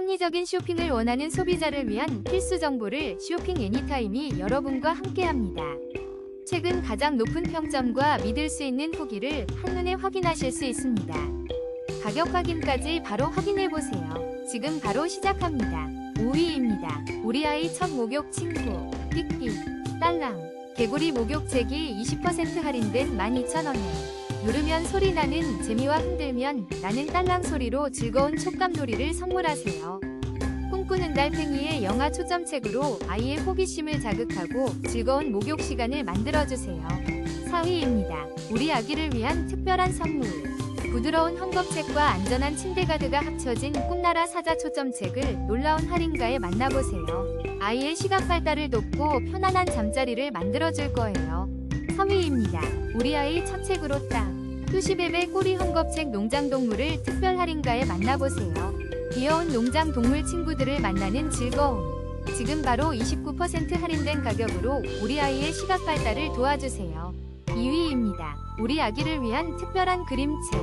합리적인 쇼핑을 원하는 소비자를 위한 필수 정보를 쇼핑 애니타임이 여러분과 함께합니다. 최근 가장 높은 평점과 믿을 수 있는 후기를 한눈에 확인하실 수 있습니다. 가격 확인까지 바로 확인해 보세요. 지금 바로 시작합니다. 5위입니다. 우리 아이 첫 목욕 친구 띠끼 딸랑 개구리 목욕 책이 20% 할인된 12,000원에 누르면 소리 나는 재미와 흔들면 나는 딸랑 소리로 즐거운 촉감놀이를 선물하세요. 꿈꾸는 달팽이의 영화 초점책으로 아이의 호기심을 자극하고 즐거운 목욕 시간을 만들어주세요. 4위입니다. 우리 아기를 위한 특별한 선물. 부드러운 헝겊책과 안전한 침대 가드가 합쳐진 꿈나라 사자 초점책을 놀라운 할인가에 만나보세요. 아이의 시각 발달을 돕고 편안한 잠자리를 만들어줄 거예요. 3위입니다. 우리 아이 첫 책으로 딱. 투시베베 꼬리 헝겊책 농장동물을 특별 할인가에 만나보세요. 귀여운 농장 동물 친구들을 만나는 즐거움. 지금 바로 29% 할인된 가격으로 우리 아이의 시각 발달을 도와주세요. 2위입니다. 우리 아기를 위한 특별한 그림책.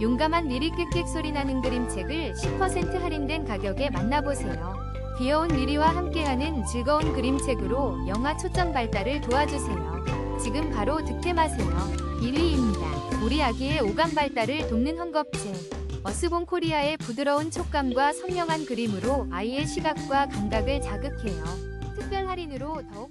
용감한 미리 끽끽 소리 나는 그림책을 10% 할인된 가격에 만나보세요. 귀여운 미리와 함께하는 즐거운 그림책으로 영화 초점 발달을 도와주세요. 지금 바로 득템하세요. 1위입니다. 우리 아기의 오감 발달을 돕는 헝겊책. 어스본 코리아의 부드러운 촉감과 선명한 그림으로 아이의 시각과 감각을 자극해요. 특별 할인으로 더욱